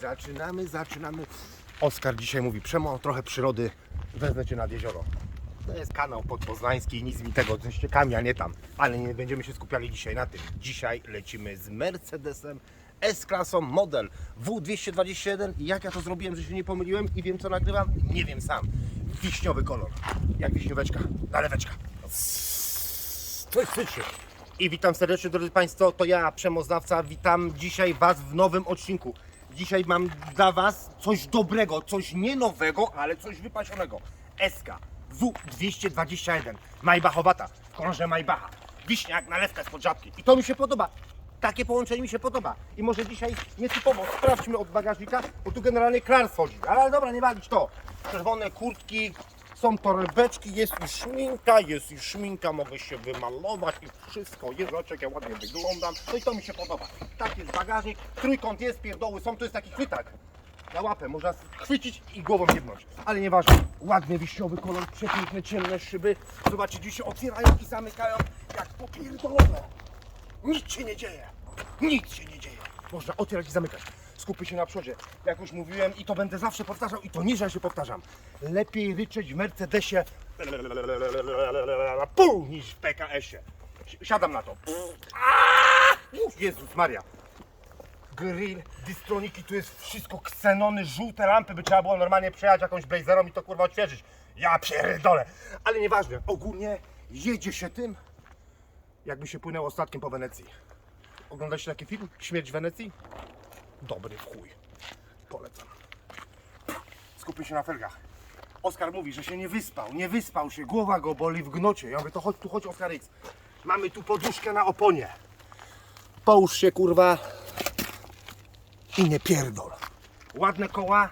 Zaczynamy, zaczynamy. Oskar dzisiaj mówi, Przemo, trochę przyrody, wezmę Cię nad jezioro. To jest kanał podpoznański i nic mi tego, ze ściekami, a nie tam. Ale nie będziemy się skupiali dzisiaj na tym. Dzisiaj lecimy z Mercedesem S-klasą model W221 i jak ja to zrobiłem, że się nie pomyliłem i wiem co nagrywam? Nie wiem sam. Wiśniowy kolor, jak wiśnióweczka, naleweczka. Syczy. I witam serdecznie drodzy Państwo, to ja, Przemoznawca, witam dzisiaj Was w nowym odcinku. Dzisiaj mam dla Was coś dobrego, coś nie nowego, ale coś wypasionego. SK W221, Maybachowata, w kolorze Maybacha. Wiśnia jak nalewka spod żabki. I to mi się podoba. Takie połączenie mi się podoba. I może dzisiaj nietypowo sprawdźmy od bagażnika, bo tu generalnie klar wchodzi. Ale dobra, nie walić to. Czerwone kurtki, są torebeczki, jest już szminka, jest już szminka, mogę się wymalować i wszystko jest, zobacz jak ja ładnie wyglądam, no i to mi się podoba. Tak jest bagażnik, trójkąt jest, pierdoły są, to jest taki chwytak. Na łapę można chwycić i głową jebnąć, ale nieważne. Ładny wiśniowy kolor, przepiękne ciemne szyby, zobaczcie, gdzie się otwierają i zamykają jak popierdolone. Nic się nie dzieje, nic się nie dzieje. Można otwierać i zamykać. Skupię się na przodzie. Jak już mówiłem i to będę zawsze powtarzał i to niżej się powtarzam. Lepiej ryczeć w Mercedesie pół niż w PKS-ie. Siadam na to. Uf, Jezus Maria. Grill, dystroniki, tu jest wszystko ksenony, żółte lampy, by trzeba było normalnie przejechać jakąś blazerą i to kurwa odświeżyć. Ja pierdolę. Ale nieważne, ogólnie jedzie się tym, jakby się płynęło statkiem po Wenecji. Oglądaliście taki film? Śmierć w Wenecji? Dobry chuj. Polecam. Skupię się na felgach. Oskar mówi, że się nie wyspał. Nie wyspał się, głowa go boli w gnocie. Ja mówię, to chodź tu, chodź Oskar. Mamy tu poduszkę na oponie. Połóż się kurwa i nie pierdol. Ładne koła,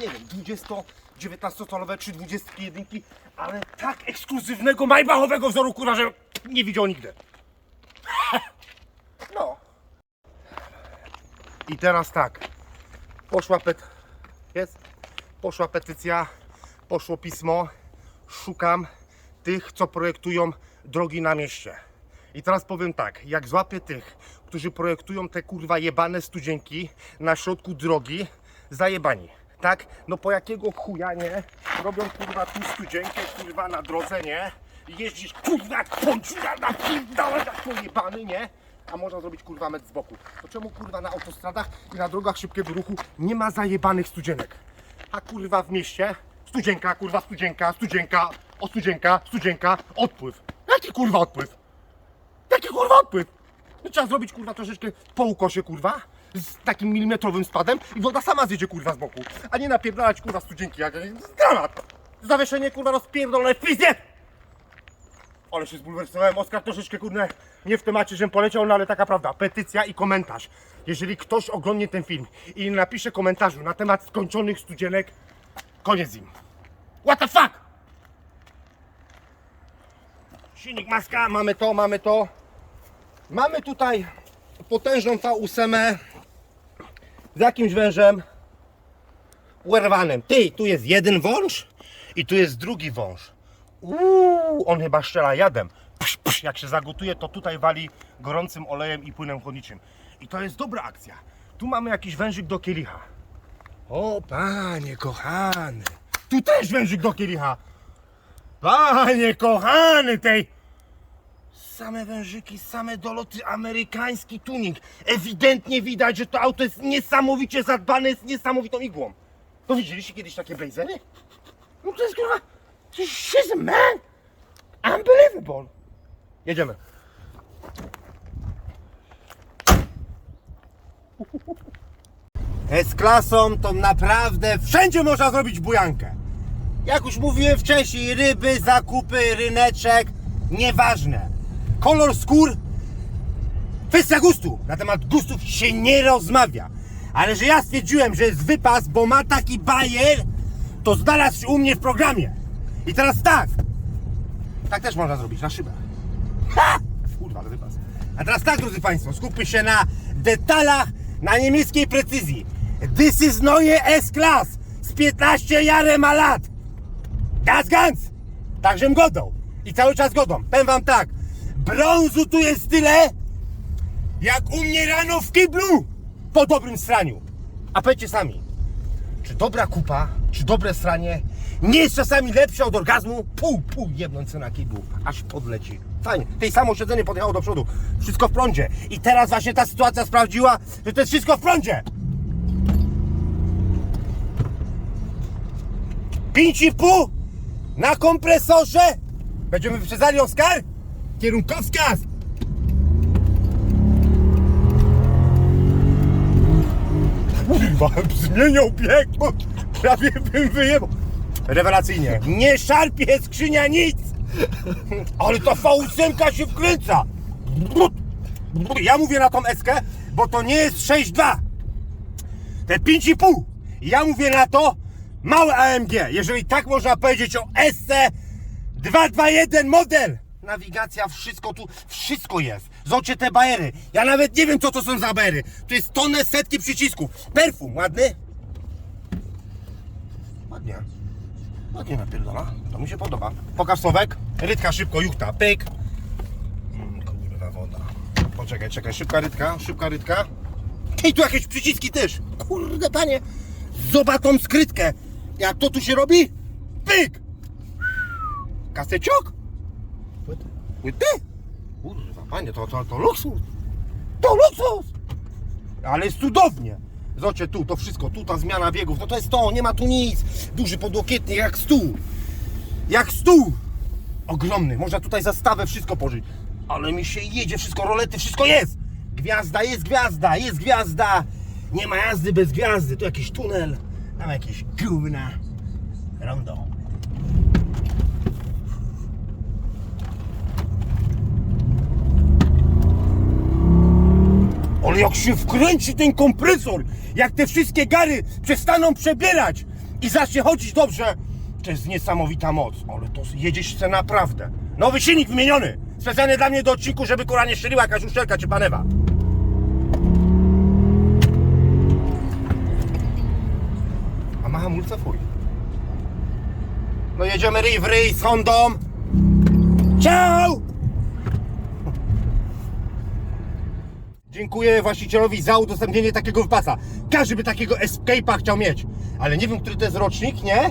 nie wiem, 20, 19 calowe czy 21, ale tak ekskluzywnego majbachowego wzoru kurwa, że nie widział nigdy. No. I teraz tak. Poszła pet... Jest? Poszła petycja, poszło pismo. Szukam tych, co projektują drogi na mieście. I teraz powiem tak, jak złapię tych, którzy projektują te kurwa jebane studzienki na środku drogi, zajebani. Tak? No po jakiego chuja nie robią kurwa tu studzienkę kurwa na drodze, nie? Jeździsz kurwa jak pączka napierdalać jak pojebany, nie? A można zrobić kurwa metr z boku. To czemu kurwa na autostradach i na drogach szybkiego ruchu nie ma zajebanych studzienek? A kurwa w mieście studzienka, kurwa studzienka, studzienka, o studzienka, studzienka, odpływ. Jaki kurwa odpływ? Jaki kurwa odpływ? No, trzeba zrobić kurwa troszeczkę po ukosie kurwa z takim milimetrowym spadem i woda sama zjedzie kurwa z boku, a nie napierdalać kurwa studzienki jak granat. Zawieszenie kurwa rozpierdolone w pizdzie! Ale się zbulwersowałem, Oskar troszeczkę kurde nie w temacie, żebym poleciał, no ale taka prawda. Petycja i komentarz. Jeżeli ktoś oglądnie ten film i napisze komentarzu na temat skończonych studzienek, koniec z nim. What the fuck? Silnik maska, mamy to, mamy to. Mamy tutaj potężną V8 z jakimś wężem urwanym. Ty, tu jest jeden wąż i tu jest drugi wąż. Uuu, on chyba strzela jadem. Psz, psz, jak się zagotuje, to tutaj wali gorącym olejem i płynem chłodniczym. I to jest dobra akcja. Tu mamy jakiś wężyk do kielicha. O, panie kochany. Tu też wężyk do kielicha. Panie kochany tej. Same wężyki, same doloty, amerykański tuning. Ewidentnie widać, że to auto jest niesamowicie zadbane, z niesamowitą igłą. To widzieliście kiedyś takie blazery? No to jest kurwa... She's a man! Unbelievable! Jedziemy. Z klasą to naprawdę wszędzie można zrobić bujankę. Jak już mówiłem wcześniej, ryby, zakupy, ryneczek, nieważne. Kolor skór, kwestia gustu. Na temat gustów się nie rozmawia. Ale że ja stwierdziłem, że jest wypas, bo ma taki bajer, to znalazł się u mnie w programie. I teraz tak. Tak też można zrobić, na szybę. Ha! Kurwa, ale wypas. A teraz tak, drodzy Państwo, skupmy się na detalach, na niemieckiej precyzji. This is neue S-Class z 15 Jahre ma lat. Gaz ganz! Także godą. I cały czas godą. Powiem wam tak. Brązu tu jest tyle, jak u mnie rano w kiblu. po dobrym straniu. A powiedzcie sami, czy dobra kupa, czy dobre stranie nie jest czasami lepsze od orgazmu? Pół, pół jebnąć na kiblu, aż podleci. Fajnie. Tej samo siedzenie podjechało do przodu. Wszystko w prądzie. I teraz właśnie ta sytuacja sprawdziła, że to jest wszystko w prądzie. Pięć i pół na kompresorze. Będziemy wyprzedzali Oskar? Kierunkowskaz. Kurwa, zmieniał bieg, bo prawie bym wyjebał. Rewelacyjnie. Nie szarpie skrzynia nic. Ale ta V8 się wkręca. Ja mówię na tą eskę, bo to nie jest 6.2. Te 5,5. Ja mówię na to małe AMG. Jeżeli tak można powiedzieć o SC 221 model. Nawigacja, wszystko tu, wszystko jest. Zobaczcie te bajery. Ja nawet nie wiem, co to są za bajery. To jest tonę, setki przycisków. Perfum, ładny? Ładnie. Ładnie napierdala. To mi się podoba. Pokaż słowek. Rytka szybko, juchta. Pyk. Mm, kurwa woda. Poczekaj, czekaj. Szybka rytka, szybka rytka. I tu jakieś przyciski też. Kurde panie. Zobacz tą skrytkę. Jak to tu się robi? Pyk. Kaseciok? Płyty. Płyty? Kurwa panie, to, to, to luksus. To luksus. Ale jest cudownie. Zobaczcie tu, to wszystko, tu ta zmiana biegów, no to jest to, nie ma tu nic. Duży podłokietnik, jak stół. Jak stół. Ogromny, można tutaj zastawę, wszystko pożyć. Ale mi się jedzie, wszystko, rolety, wszystko jest. Gwiazda, jest gwiazda, jest gwiazda. Nie ma jazdy bez gwiazdy. Tu jakiś tunel, tam jakieś gówna. Rondo. Ale jak się wkręci ten kompresor, jak te wszystkie gary przestaną przebierać i zacznie chodzić dobrze, to jest niesamowita moc. Ale to jedzie się naprawdę. Nowy silnik wymieniony. Specjalnie dla mnie do odcinku, żeby kura nie strzeliła jakaś uszczelka czy panewa. A ma hamulce fuj. No jedziemy ryj w ryj z Hondą. Ciao! Dziękuję właścicielowi za udostępnienie takiego wypasa. Każdy by takiego Escape'a chciał mieć. Ale nie wiem, który to jest rocznik, nie?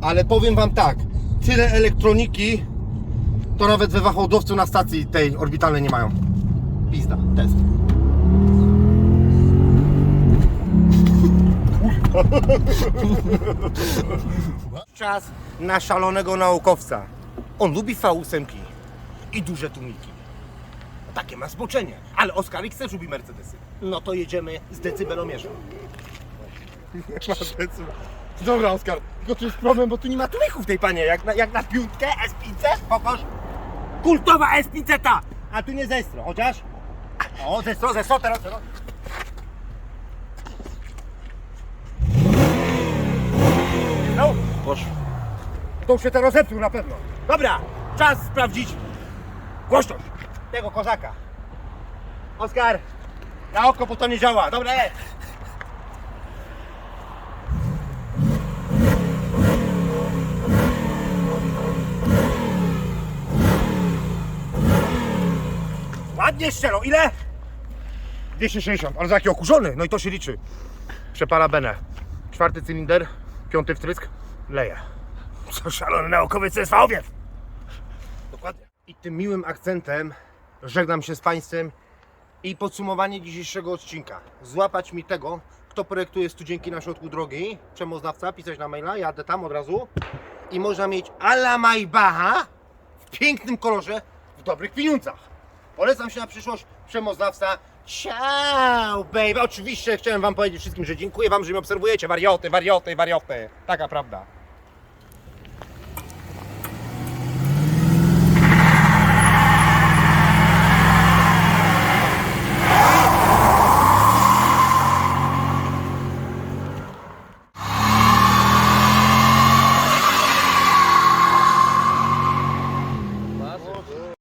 Ale powiem wam tak. Tyle elektroniki to nawet we wachłodowcu na stacji tej orbitalnej nie mają. Pizda, test. Czas na szalonego naukowca. On lubi V8 i duże tłumiki. Takie ma zboczenie. Ale Oskar X też lubi Mercedesy. No to jedziemy z decybelomierzem. Ma. Dobra, Oskar, tylko tu jest problem, bo tu nie ma tłumików tej panie. Jak na, jak na piątkę S500, pokaż. Kultowa S500, a tu nie zestro, chociaż. O, zestro, zestro, teraz, teraz. No, Poszło. to już się teraz zepsuł na pewno. Dobra, czas sprawdzić głośność tego kozaka. Oskar, na oko, bo to nie działa. Dobra. Ładnie szczero. Ile? 260, ale za jaki okurzony. No i to się liczy. Przepala benę. Czwarty cylinder, piąty wtrysk, leje. Co szalony naukowiec jest fałowiew. Dokładnie. I tym miłym akcentem żegnam się z Państwem i podsumowanie dzisiejszego odcinka. Złapać mi tego, kto projektuje studzienki na środku drogi, przemoznawca, pisać na maila, jadę tam od razu i można mieć Ala Maybacha w pięknym kolorze, w dobrych pieniądzach. Polecam się na przyszłość, przemoznawca. Ciao, baby. Oczywiście chciałem Wam powiedzieć wszystkim, że dziękuję Wam, że mnie obserwujecie. Warioty, warioty, warioty. Taka prawda.